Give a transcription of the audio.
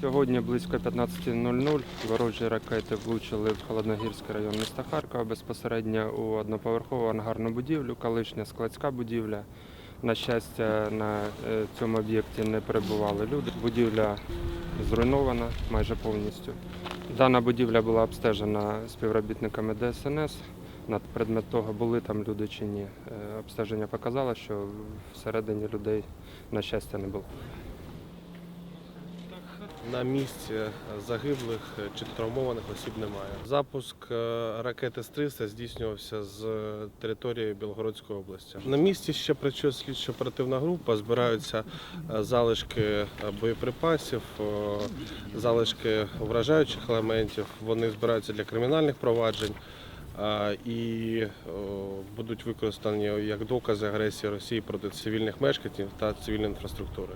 Сьогодні близько 15.00 ворожі ракети влучили в Холодногірський район міста Харкова безпосередньо у одноповерхову ангарну будівлю, колишня складська будівля. На щастя, на е, цьому об'єкті не перебували люди. Будівля зруйнована майже повністю. Дана будівля була обстежена співробітниками ДСНС. На предмет того, були там люди чи ні. Е, Обстеження показало, що всередині людей, на щастя, не було. На місці загиблих чи травмованих осіб немає. Запуск е, ракети С-300 здійснювався з території Білгородської області. На місці ще працює слідчо-оперативна група, збираються е, залишки е, боєприпасів, е, залишки вражаючих елементів. Вони збираються для кримінальних проваджень е, і е, будуть використані як докази агресії Росії проти цивільних мешканців та цивільної інфраструктури.